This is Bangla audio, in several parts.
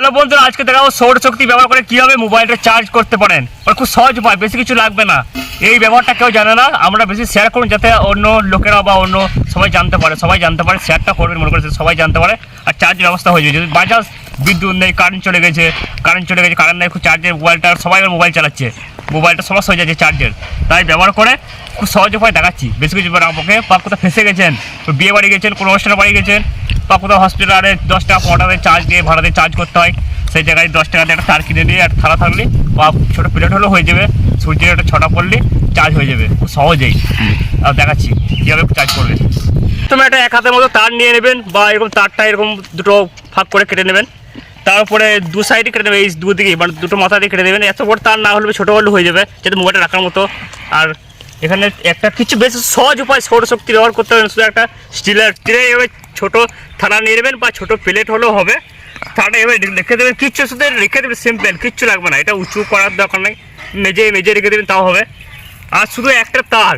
হ্যালো বন্ধুরা, আজকে দেখাবো সৌর শক্তি ব্যবহার করে কীভাবে মোবাইলটা চার্জ করতে পারেন। আর খুব সহজ উপায়, বেশি কিছু লাগবে না। এই ব্যবহারটা কেউ জানে না, আমরা বেশি শেয়ার করুন যাতে অন্য লোকেরা বা অন্য সবাই জানতে পারে। সবাই জানতে পারে শেয়ারটা করবেন, মনে করছে সবাই জানতে পারে, আর চার্জের ব্যবস্থা হয়ে যাবে। যদি বাজাজ বিদ্যুৎ নেই কারেন্ট চলে গেছে কারেন্ট চলে গেছে কারেন্ট নেই, খুব চার্জের মোবাইলটা সবাই মোবাইল চালাচ্ছে। মোবাইলটা সমস্যা হয়ে যাচ্ছে চার্জের তাই ব্যবহার করে খুব সহজ উপায় দেখাচ্ছি। বেশি কিছু আমাকে বা কোথাও ফেসে গেছেন, বিয়ে বাড়ি গেছেন, কোনো অনুষ্ঠানে বাড়ি গেছেন বা কোথাও হসপিটালে দশ টাকা টাকা চার্জ দিয়ে ভাড়া দিয়ে চার্জ করতে হয়। সেই জায়গায় দশ টাকা দিয়ে একটা তার কিনে নিয়ে একটা থালা থাকলে বা ছোটো প্লেট হলেও হয়ে যাবে। সূর্যের একটা ছটা পড়লে চার্জ হয়ে যাবে খুব সহজেই। আর দেখাচ্ছি কীভাবে চার্জ করবে। তুমি একটা এক হাতের মতো তার নিয়ে নেবেন বা এরকম তারটা এরকম দুটো ফাঁক করে কেটে নেবেন। তারপরে দু সাইডে কেটে নেবেন, এই দুদিকে মানে দুটো মাথা দিয়ে কেটে নেবেন। এত বড় তার না হলে ছোটো হলে হয়ে যাবে, যাতে মোবাইলটা রাখার মতো। আর এখানে একটা কিছু বেশ সহজ উপায়, সৌরশক্তি ব্যবহার করতে হবে। শুধু একটা স্টিলের ট্রে ছোটো থালা নিয়ে নেবেন বা ছোটো প্লেট হলেও হবে। থালাটা এভাবে রেখে দেবেন, কিচ্ছু শুধু রেখে দেবেন সিম্পল কিচ্ছু লাগবে না। এটা উঁচু করার দরকার নেই, মেজে মেজে রেখে দেবেন, তাও হবে। আর শুধু একটা তার,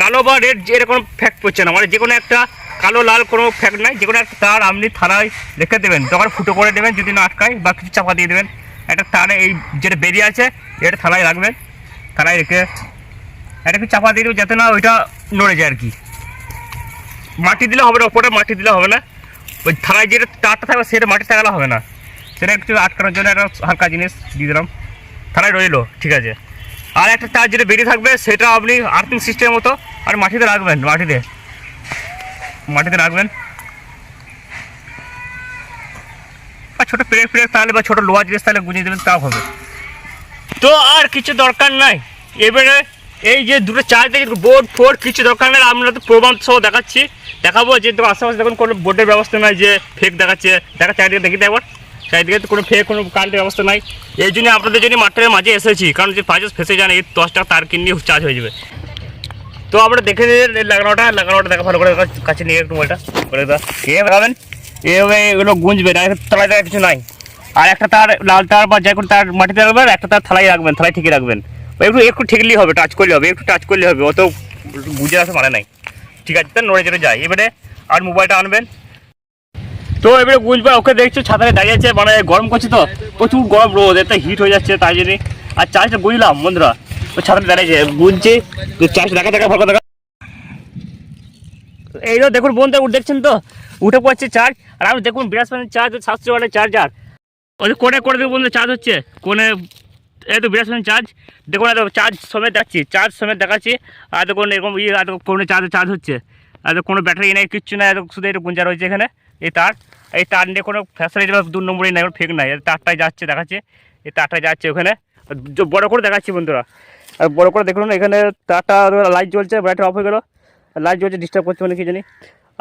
কালো বা রেড এরকম ফ্যাক্ট পড়ছে না। মানে যে কোনো একটা কালো, লাল কোনো ফ্যাক্ট নাই, যে কোনো একটা তার আপনি থালায় রেখে দেবেন তখন ফুটো করে দেবেন, যদি না আটকায় বা কিছু চাপা দিয়ে দেবেন। একটা তারে এই যেটা বেরিয়ে আছে, এটা থালায় রাখবেন থালায় রেখে, একটু চাপা দিয়ে দেবেন, যাতে না ওইটা নড়ে যায় আর কি। মাটি দিলে হবে না ওপরে মাটি দিলে হবে না। ওই থালায় যেটা তারটা থাকবে, সেটা মাটি থাকলে হবে না। সেটা একটু আটকানোর জন্য একটা হালকা জিনিস দিয়ে দিলাম। থালায় রইল, ঠিক আছে। আর একটা তার যেটা বেরিয়ে থাকবে, সেটা আপনি আর্থিং সিস্টেমের মতো, আর মাটিতে রাখবেন, মাটিতে। মাটিতে রাখবেন। আর ছোটো প্লেট প্লেট তাহলে বা ছোটো লোহা জিনিস তাহলে গুঁজিয়ে দেবেন, তাও হবে। তো আর কিছু দরকার নাই। এবারে এই যে দুটো চার্জ বোর্ড, ফোর্ড, কিছু দরকার নেই। আমরা তো প্রমাণ সহ দেখাচ্ছি। দেখাবো যে তো আশেপাশে দেখুন কোনো বোর্ডের ব্যবস্থা নাই যে ফেক দেখাচ্ছে। দেখা চারিদিকে দেখি একবার। চারিদিকে তো কোনো ফেক কোনো কারেন্টের ব্যবস্থা নাই। এই জন্য আপনাদের জন্য মাঠের মাঝে এসেছি, কারণ যে পাঁচ ফেসে যান এই দশটা তার কিনলে চার্জ হয়ে যাবে। তো আমরা দেখে এই লাগানোটা লাগানোটা দেখা ভালো করে কাছে নিয়ে একটু মোবাইলটা করে দাও। কে এভাবে এগুলো গুঁজবে না তলায় দেওয়া কিছু নাই। আর একটা তার লাল তার বা যে কোনো তার মাটিতে রাখবেন একটা তার থালাই রাখবেন থালাই ঠিকই রাখবেন। একটু একটু ঠেকলেই হবে টাচ করলে হবে, একটু টাচ করলে হবে, অত বুঝে আসা মানে নাই। ঠিক আছে তার নড়ে চড়ে যায় এবারে আর মোবাইলটা আনবেন। তো এবারে গুঁজবে ওকে দেখছ, ছাতায় দাঁড়িয়েছে মানে গরম করছে তো, প্রচুর গরম রোদ, এতে হিট হয়ে যাচ্ছে, তাই জন্যে। আর চার্জটা বুঝলাম, বন্ধুরা। তো ছাতায় দাঁড়িয়েছে তো চার্জ দেখা দেখা ভালো দেখা এই তো দেখুন বন্ধু দেখছেন তো? উঠে পড়ছে চার্জ আর আমি দেখুন বৃহস্পতি চার্জ সাতশো ওয়াটের চার্জার ওই কোনে করে দেবো বন্ধু চার্জ হচ্ছে। কোনে এই তো বৃহস্পতি চার্জ দেখুন এত চার্জ সমেত দেখাচ্ছি চার্জ সমেত দেখাচ্ছি, আর দেখুন এরকম ইয়ে এত কোনো চার্জে চার্জ হচ্ছে। আর তো কোনো ব্যাটারি নেই, কিচ্ছু নাই এত শুধু একটু গুঞ্জা রয়েছে এখানে, এই তার। এই তার নিয়ে কোনো ফ্যাসিলিটি বা দু নম্বরই নাই ফেক নাই। তারটাই যাচ্ছে, দেখাচ্ছে। এই তারটাই যাচ্ছে ওখানে। বড় করে দেখাচ্ছি বন্ধুরা। আর বড় করে দেখুন এখানে তারটা লাইট জ্বলছে ব্যাটারি অফ হয়ে গেলো। লাইট জ্বলছে ডিস্টার্ব করছে মানে কি জানি।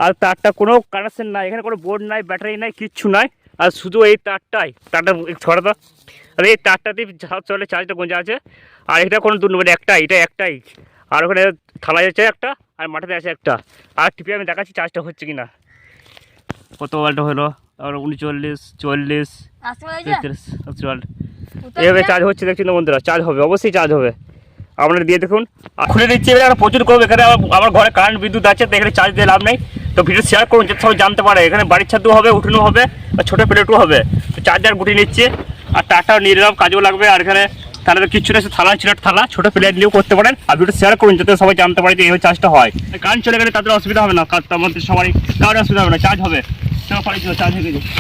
আর তারটা কোনো কানেকশন নাই, এখানে কোনো বোর্ড নাই ব্যাটারি নাই, কিচ্ছু নাই। আর শুধু এই তারটাই, তারটা ছড়া তো আর এই তারটাতেই ঝাঁপ চলে চার্জটা গোঁজা আছে। আর এটা কোনো দু নম্বর একটাই এটা একটাই। আর ওখানে থালা যাচ্ছে একটা আর মাটিতে আছে একটা। আর টিপে আমি দেখাচ্ছি চার্জটা হচ্ছে কি না কত ওয়াল্ট হলো? আর উনচল্লিশ চল্লিশ তেত্রিশ ওয়াল্ট এভাবে চার্জ হচ্ছে দেখছি না বন্ধুরা চার্জ হবে অবশ্যই চার্জ হবে। আপনারা দিয়ে দেখুন। আর খুলে দিচ্ছি এবারে আমরা প্রচুর করব। এখানে আমার- আমার ঘরে কারেন্ট বিদ্যুৎ আছে তো এখানে চার্জ দিয়ে লাভ নেই। তো ভিডিও শেয়ার করুন যাতে সবাই জানতে পারে। এখানে বাড়ির ছাদও হবে উঠোনও হবে আর ছোটো প্লেটও হবে। তো চার্জার গুটি নিচ্ছে। আর টাটা নিলাম, কাজেও লাগবে। আর এখানে তাহলে কিছু না থালা ছিল, থালা ছোট প্লেট নিয়েও করতে পারেন। আর ভিডিও শেয়ার করুন, যাতে সবাই জানতে পারে যে এইভাবে চার্জটা হয়। কারেন্ট চলে গেলে তাদের অসুবিধা হবে না তার মধ্যে সবারই, কারোর অসুবিধা হবে না চার্জ হবে। চার্জ হয়ে গেছে।